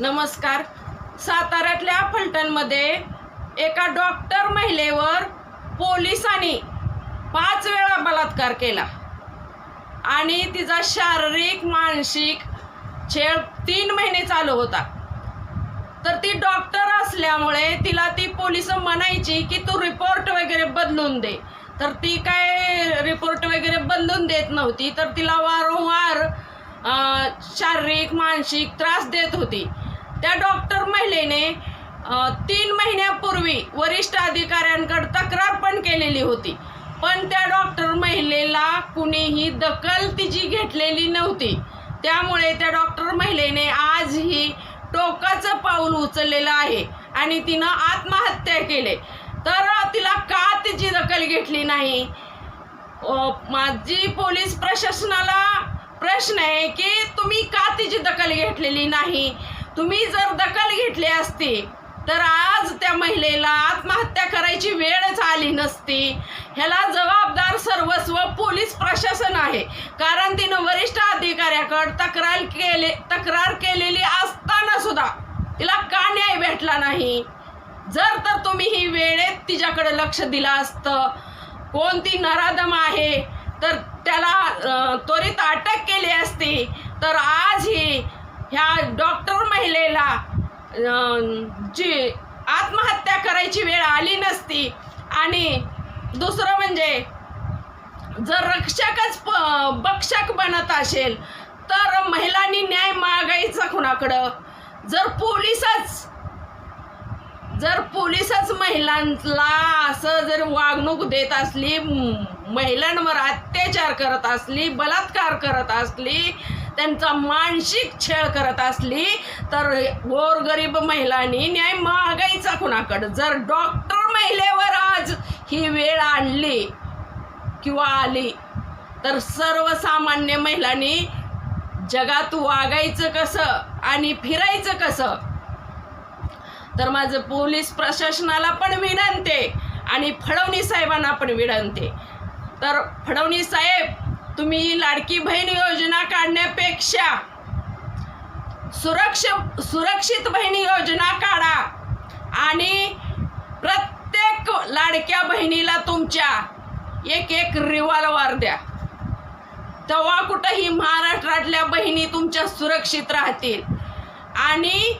नमस्कार. साताऱ्यातल्या फलटणमध्ये एका डॉक्टर महिलेवर पोलिसांनी पाच वेळा बलात्कार केला. आणि तिचा शारीरिक मानसिक छेड तीन महिने चालू होता. तर ती डॉक्टर असल्यामुळे तिला ती पोलीस म्हणायची की तू रिपोर्ट वगैरे बदलून दे. तर ती काय रिपोर्ट वगैरे बदलून देत नव्हती तर तिला वारंवार शारीरिक मानसिक त्रास देत होती. त्या डॉक्टर महिलेने तीन महिन्यापूर्वी वरिष्ठ अधिकाऱ्यांकडे तक्रार पण केलेली होती. पण त्या डॉक्टर महिलेला कुणीही दखल तिची घेतलेली नव्हती. त्यामुळे त्या डॉक्टर महिलेने आज ही टोकाचं पाऊल उचललेलं आहे आणि तिनं आत्महत्या केले. तर तिला का तिची दखल घेतली नाही? माझी पोलीस प्रशासनाला प्रश्न आहे की तुम्ही का तिची दखल घेतलेली नाही? तुम्ही जर दखल घेतली असती तर आज त्या महिलेला आत्महत्या करायची वेळच आली नसती. ह्याला जबाबदार सर्वस्व पोलीस प्रशासन आहे. कारण तिनं वरिष्ठ अधिकाऱ्याकडे तक्रार केले तक्रार केलेली असताना सुद्धा तिला का न्याय भेटला नाही? जर तर तुम्ही ही वेळेत तिच्याकडे लक्ष दिलं असतं. कोणती नराधम आहे? तर त्याला त्वरित अटक केली असती. तर आज ही ह्या डॉक्टर महिलेला जी आत्महत्या करायची वेळ आली नसती. आणि दुसरं म्हणजे जर रक्षकच प बक्षक बनत असेल तर महिलांनी न्याय मागायचा कुणाकडं? जर पोलिसच जर पोलिसच महिलांना असं जर वागणूक देत असली महिलांवर अत्याचार करत असली बलात्कार करत असली त्यांचा मानसिक छळ करत असली तर गोरगरीब महिलांनी न्याय मागायचा कुणाकडं जर डॉक्टर महिलेवर आज ही वेळ आणली किंवा आली तर सर्वसामान्य महिलांनी जगात वागायचं कसं आणि फिरायचं कसं? तर माझं पोलीस प्रशासनाला पण विनंते आणि फडवणी साहेबांना पण विनंते. तर फडवणी साहेब तुम्ही लाडकी बहीण योजना काढण्यापेक्षा सुरक्ष सुरक्षित बहीण योजना काढा. आणि प्रत्येक लाडक्या बहिणीला तुमच्या एक एक रिव्हॉल्वर द्या. तेव्हा कुठंही महाराष्ट्रातल्या बहिणी तुमच्या सुरक्षित राहतील. आणि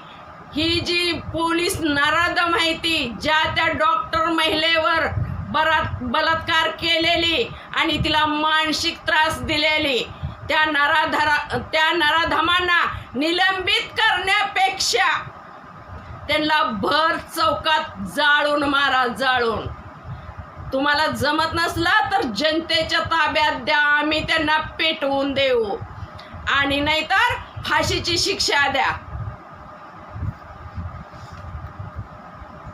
ही जी पोलीस नराधम माहिती ज्या त्या डॉक्टर महिलेवर बरा बलात्कार केलेली आणि तिला मानसिक त्रास दिलेली. त्या नराधरा त्या नराधमांना निलंबित करण्यापेक्षा त्यांना भर चौकात जाळून मारा जाळून. तुम्हाला जमत नसला तर जनतेच्या ताब्यात द्या आम्ही त्यांना पेटवून देऊ. आणि नाहीतर फाशीची शिक्षा द्या.